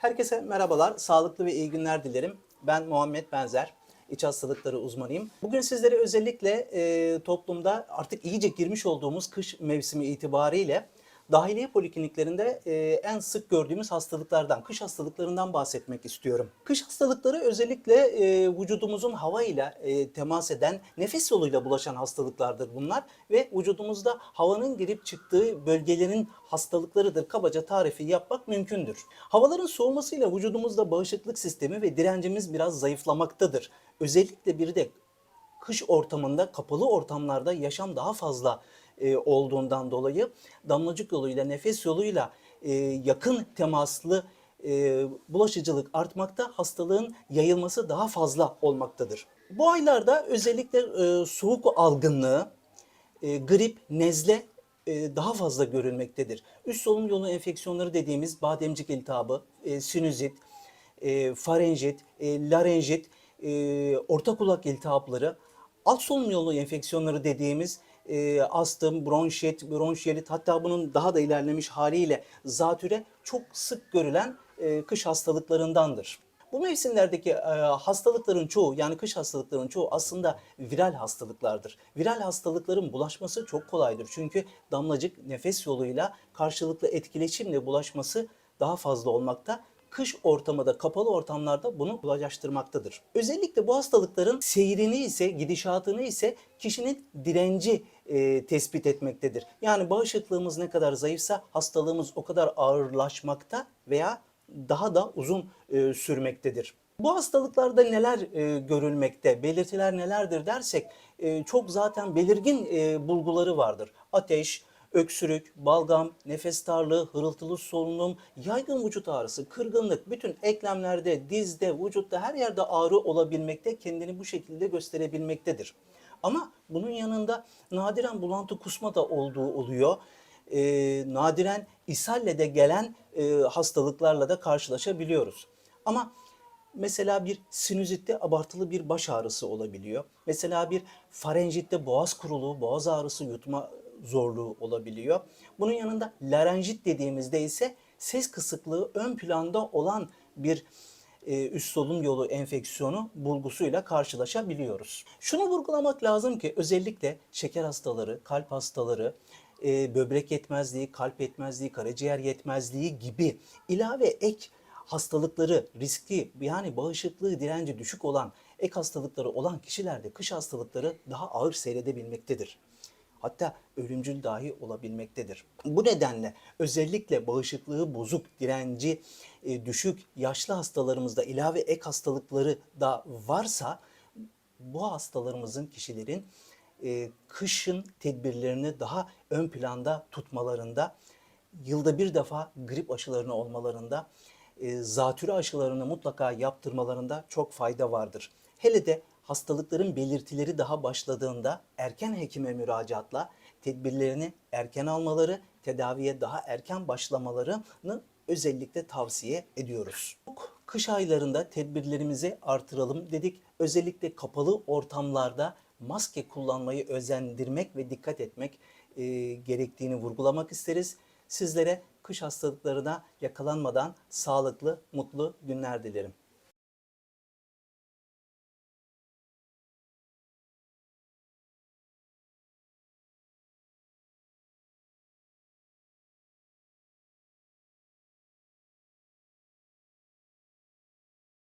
Herkese merhabalar, sağlıklı ve iyi günler dilerim. Ben Muhammed Benzer, iç hastalıkları uzmanıyım. Bugün sizlere özellikle e, toplumda artık iyice girmiş olduğumuz kış mevsimi itibariyle dahiliye polikliniklerinde e, en sık gördüğümüz hastalıklardan, kış hastalıklarından bahsetmek istiyorum. Kış hastalıkları özellikle e, vücudumuzun hava ile e, temas eden, nefes yoluyla bulaşan hastalıklardır bunlar ve vücudumuzda havanın girip çıktığı bölgelerin hastalıklarıdır. Kabaca tarifi yapmak mümkündür. Havaların soğumasıyla vücudumuzda bağışıklık sistemi ve direncimiz biraz zayıflamaktadır. Özellikle bir de kış ortamında, kapalı ortamlarda yaşam daha fazla e, olduğundan dolayı damlacık yoluyla, nefes yoluyla e, yakın temaslı e, bulaşıcılık artmakta, hastalığın yayılması daha fazla olmaktadır. Bu aylarda özellikle soğuk algınlığı, grip, nezle daha fazla görülmektedir. Üst solunum yolu enfeksiyonları dediğimiz bademcik iltihabı, sinüzit, e, farenjit, larenjit, orta kulak iltihapları, alt solunum yolu enfeksiyonları dediğimiz e, astım, bronşit, bronşiyelit hatta bunun daha da ilerlemiş haliyle zatüre çok sık görülen e, kış hastalıklarındandır. Bu mevsimlerdeki e, hastalıkların çoğu yani kış hastalıklarının çoğu aslında viral hastalıklardır. Viral hastalıkların bulaşması çok kolaydır. Çünkü damlacık nefes yoluyla karşılıklı etkileşimle bulaşması daha fazla olmakta. Kış ortamında, kapalı ortamlarda bunu kolaylaştırmaktadır. Özellikle bu hastalıkların seyrini ise, gidişatını ise kişinin direnci e, tespit etmektedir. Yani bağışıklığımız ne kadar zayıfsa hastalığımız o kadar ağırlaşmakta veya daha da uzun e, sürmektedir. Bu hastalıklarda neler e, görülmekte, belirtiler nelerdir dersek e, çok zaten belirgin e, bulguları vardır. Ateş, öksürük, balgam, nefes darlığı, hırıltılı solunum, yaygın vücut ağrısı, kırgınlık, bütün eklemlerde, dizde, vücutta her yerde ağrı olabilmekte, kendini bu şekilde gösterebilmektedir. Ama bunun yanında nadiren bulantı kusma da olduğu oluyor e, nadiren ishalle de gelen e, hastalıklarla da karşılaşabiliyoruz. Ama mesela bir sinüzitte abartılı bir baş ağrısı olabiliyor. Mesela bir farenjitte boğaz kuruluğu, boğaz ağrısı, yutma zorluğu olabiliyor. Bunun yanında larenjit dediğimizde ise ses kısıklığı ön planda olan bir e, üst solunum yolu enfeksiyonu bulgusuyla karşılaşabiliyoruz. Şunu vurgulamak lazım ki özellikle şeker hastaları, kalp hastaları, e, böbrek yetmezliği, kalp yetmezliği, karaciğer yetmezliği gibi ilave ek hastalıkları, riski yani bağışıklığı, direnci düşük olan ek hastalıkları olan kişilerde kış hastalıkları daha ağır seyredebilmektedir. Hatta ölümcül dahi olabilmektedir. Bu nedenle özellikle bağışıklığı bozuk, direnci e, düşük yaşlı hastalarımızda ilave ek hastalıkları da varsa bu hastalarımızın kişilerin e, kışın tedbirlerini daha ön planda tutmalarında, yılda bir defa grip aşılarını olmalarında, e, zatürre aşılarını mutlaka yaptırmalarında çok fayda vardır. Hele de hastalıkların belirtileri daha başladığında erken hekime müracaatla tedbirlerini erken almaları, tedaviye daha erken başlamalarını özellikle tavsiye ediyoruz. Kış aylarında tedbirlerimizi artıralım dedik. Özellikle kapalı ortamlarda maske kullanmayı özendirmek ve dikkat etmek e, gerektiğini vurgulamak isteriz. Sizlere kış hastalıklarına yakalanmadan sağlıklı, mutlu günler dilerim.